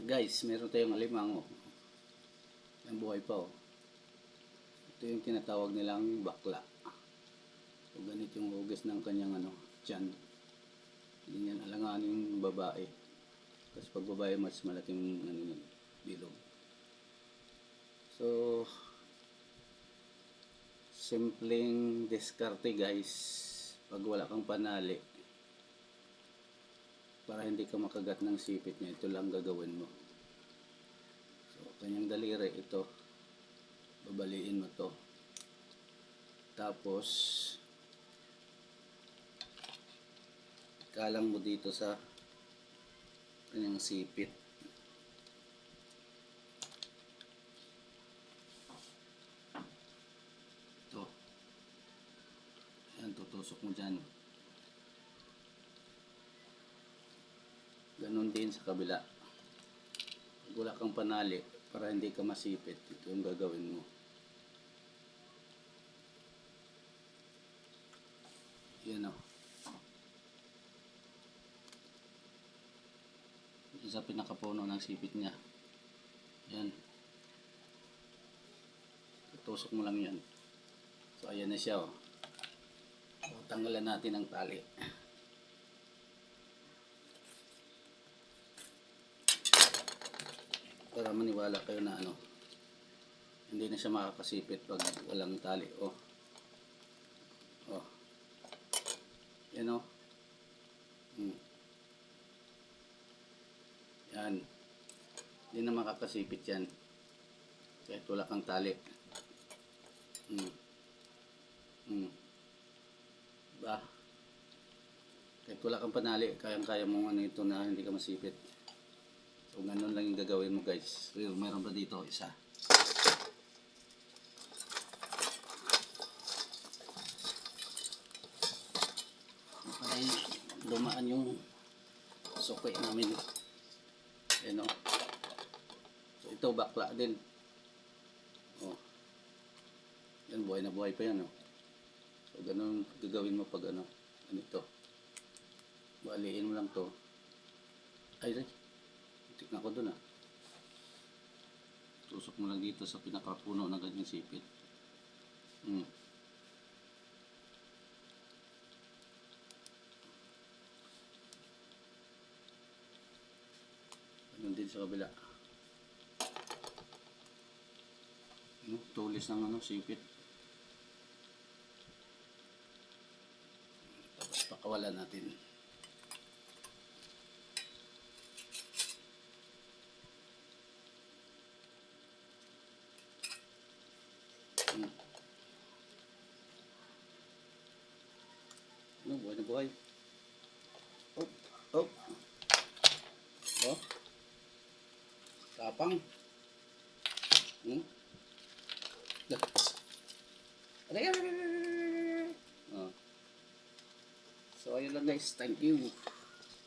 Guys, meron tayong alimango. Ang buhay pa oh. Ito yung tinatawag nilang bakla. So, ganito yung hugas ng kanyang ano, tiyan. Hindi niyan alanganin yung babae. Kasi pag babae, mas malaking ano yun, bilog. So, simpleng diskarte guys. Pag wala kang panali, para hindi ka makagat ng sipit niya, ito lang gagawin mo. So, kanyang daliri, ito. Babaliin mo to. Tapos, kalang mo dito sa kanyang sipit. Ito. Ayan, tutusok mo dyan. Ganon din sa kabila. Pag wala kang panali, para hindi ka masipit, ito yung gagawin mo. Yan o. Yan sa pinakapuno ng sipit niya. Yan. Tutusok mo lang yan. So, ayan na siya o. So, tanggalan natin ang tali. Para maniwala kayo na ano hindi na siya makakasipit pag walang tali. Oh. Oh. Yan oh. Hmm. yan. Hindi na makakasipit yan. Kahit wala kang tali. Hmm. Hmm. ba kahit wala kang panali kayang kaya mong ano ito na hindi ka masipit So, ganun lang yung gagawin mo guys. Pero meron pa dito isa. Ay, dumaan yung sukay namin. Ayan o. So, ito bakla din. Oh. Yan, buhay na buhay pa yan o. So, ganun gagawin mo pag ano. Ano ito. Baliin mo lang to. Ay, ay. Tignan ko dun ah. Tusok mo lang dito sa pinakapuno ng ganyang sipit. Hmm. Ganun din sa kabila. Ano, tulis ng ano, sipit. Tapos pakawalan natin. Ano, buhay na buhay. Oh, oh. Oh. Tapang. Hmm? Aray, aray, aray. So, ayun lang guys. Thank you.